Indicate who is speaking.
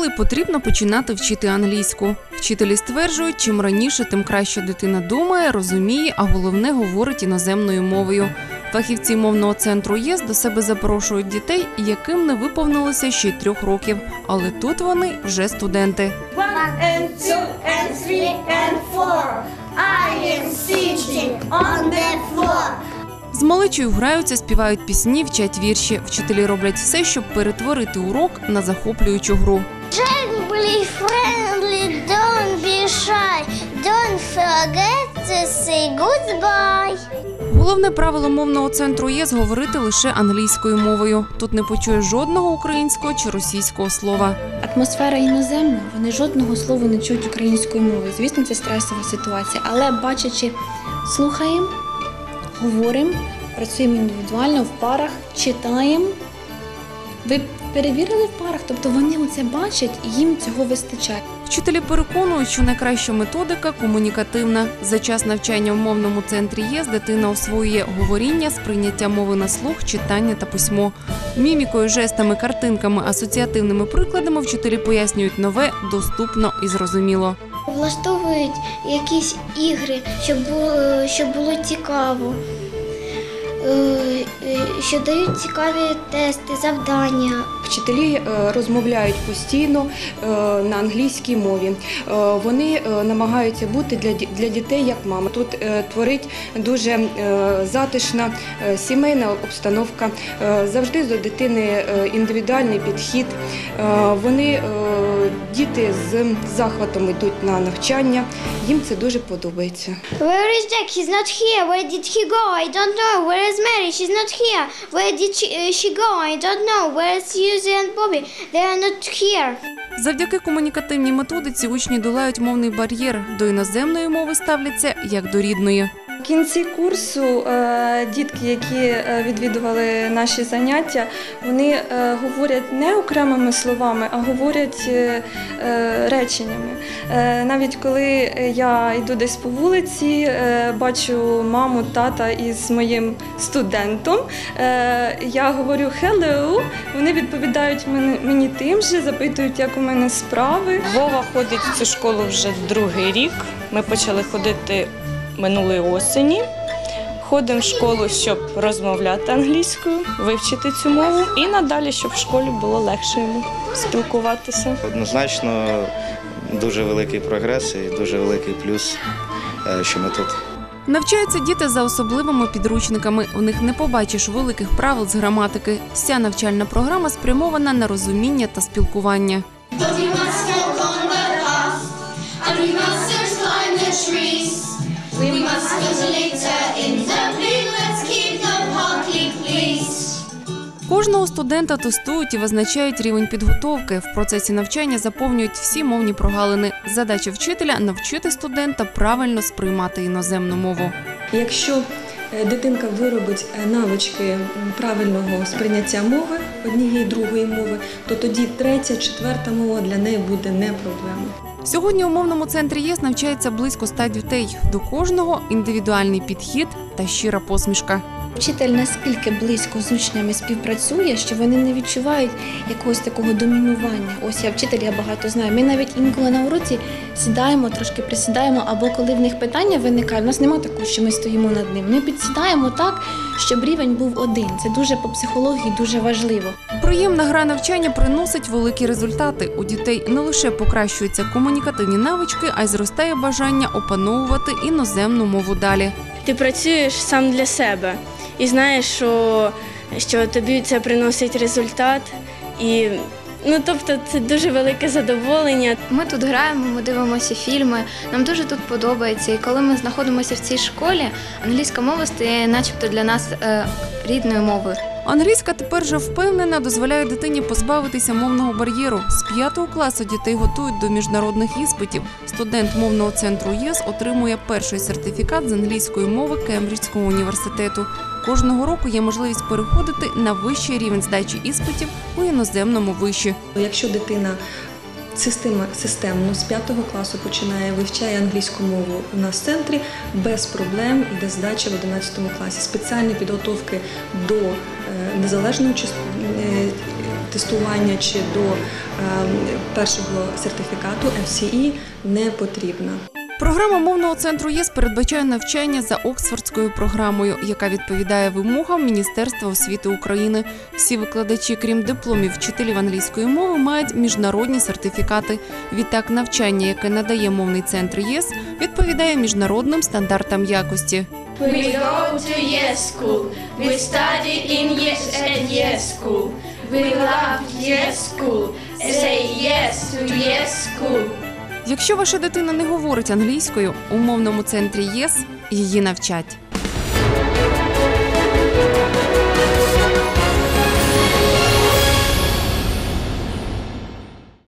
Speaker 1: школи потрібно починати вчити англійську. Вчителі стверджують, чим раніше, тим краще дитина думає, розуміє, а головне говорить іноземною мовою. Фахівці мовного центру ЄС до себе запрошують дітей, яким не виповнилося ще трьох років. Але тут вони вже студенти.
Speaker 2: One and two and three and four. I am sitting on the floor.
Speaker 1: З малечою граються, співають пісні, вчать вірші. Вчителі роблять все, щоб перетворити урок на захоплюючу гру.
Speaker 2: Be friendly, don't be shy. Don't forget to say goodbye.
Speaker 1: Головне правило мовного центру ЄС говорити лише англійською мовою. Тут не почує жодного українського чи російського слова.
Speaker 3: Атмосфера іноземна, вони жодного слова не чують українською мовою. Звісно, це стресова ситуація, але бачачи, слухаємо, говоримо, працюємо індивідуально в парах, читаємо. Ви перевірили в парах, тобто вони оце бачать і їм цього вистачає.
Speaker 1: Вчителі переконують, що найкраща методика комунікативна. За час навчання в мовному центрі ЄС дитина освоює говоріння, сприйняття мови на слух, читання та письмо. Мімікою, жестами, картинками, асоціативними прикладами вчителі пояснюють нове, доступно і зрозуміло.
Speaker 2: Влаштовують якісь ігри, щоб було, щоб було цікаво. Е, Що дають цікаві тести, завдання.
Speaker 4: Вчителі е, розмовляють постійно е, на англійській мові. Вони намагаються бути для дітей як мама. Тут творить дуже затишна сімейна обстановка. Завжди до дитини індивідуальний підхід. Вони діти з захватом йдуть на навчання. Їм це дуже подобається.
Speaker 2: Where is Jack? He's not here. Where did he go? I don't know. Where is Mary? She's not here. Where did she, uh, she go? I don't know. Where is Susie and Bobby? They are not here.
Speaker 1: Завдяки комунікативній методиці учні долають мовний бар'єр. До іноземної мови ставляться як до рідної.
Speaker 5: В кінці курсу е, дітки, які е, відвідували наші заняття, вони е, говорять не окремими словами, а говорять реченнями. Навіть коли я йду десь по вулиці, бачу маму, тата із моїм студентом, я говорю «hello», вони відповідають мені тим же, запитують, як у мене справи.
Speaker 6: Вова ходить в цю школу вже другий рік. Ми почали ходити минулої осені. Ходимо в школу, щоб розмовляти англійською, вивчити цю мову і надалі, щоб в школі було легше йому спілкуватися.
Speaker 7: Однозначно дуже великий прогрес і дуже великий плюс, е, що ми тут.
Speaker 1: Навчаються діти за особливими підручниками. У них не побачиш великих правил з граматики. Вся навчальна програма спрямована на розуміння та спілкування. Кожного студента тестують і визначають рівень підготовки. В процесі навчання заповнюють всі мовні прогалини. Задача вчителя навчити студента правильно сприймати іноземну мову.
Speaker 8: Якщо е, дитинка виробить е, навички правильного сприйняття мови, однієї другої мови, то тоді третя, четверта мова для неї буде не проблема.
Speaker 1: Сьогодні у мовному центрі ЄС навчається близько ста дітей. До кожного індивідуальний підхід та щира посмішка.
Speaker 3: Вчитель наскільки близько з учнями співпрацює, що вони не відчувають якогось такого домінування. Ось я вчитель, я багато знаю. Ми навіть інколи на уроці сідаємо, трошки присідаємо, або коли в них питання виникає, у нас немає такого, що ми стоїмо над ним. Ми підсідаємо так, щоб рівень був один. Це дуже по психології дуже важливо.
Speaker 1: Приємна гра навчання приносить великі результати. У дітей не лише покращуються комунікативні навички, а й зростає бажання опановувати іноземну мову далі.
Speaker 9: ти працюєш сам для себе і знаєш, що, що тобі це приносить результат. І ну, тобто це дуже велике задоволення.
Speaker 10: Ми тут граємо, ми дивимося фільми. Нам дуже тут подобається. І коли ми знаходимося в цій школі, англійська мова стає, начебто, для нас е, рідною мовою.
Speaker 1: Англійська тепер вже впевнена дозволяє дитині позбавитися мовного бар'єру. З п'ятого класу дітей готують до міжнародних іспитів. Студент мовного центру ЄС отримує перший сертифікат з англійської мови Кембриджського університету. Кожного року є можливість переходити на вищий рівень здачі іспитів у іноземному виші.
Speaker 8: Якщо дитина система, системно з 5 класу починає, вивчає англійську мову у нас в центрі без проблем іде здача в 11 класі. Спеціальні підготовки до е, незалежного е, тестування чи до е, першого сертифікату FCE не потрібна.
Speaker 1: Програма мовного центру ЄС передбачає навчання за Оксфордською програмою, яка відповідає вимогам Міністерства освіти України. Всі викладачі, крім дипломів вчителів англійської мови, мають міжнародні сертифікати. Відтак, навчання, яке надає мовний центр ЄС, відповідає міжнародним стандартам якості.
Speaker 11: We go to yes school. We study in yes at yes school. We love yes school. Say yes to yes school.
Speaker 1: Якщо ваша дитина не говорить англійською, у мовному центрі ЄС її навчать.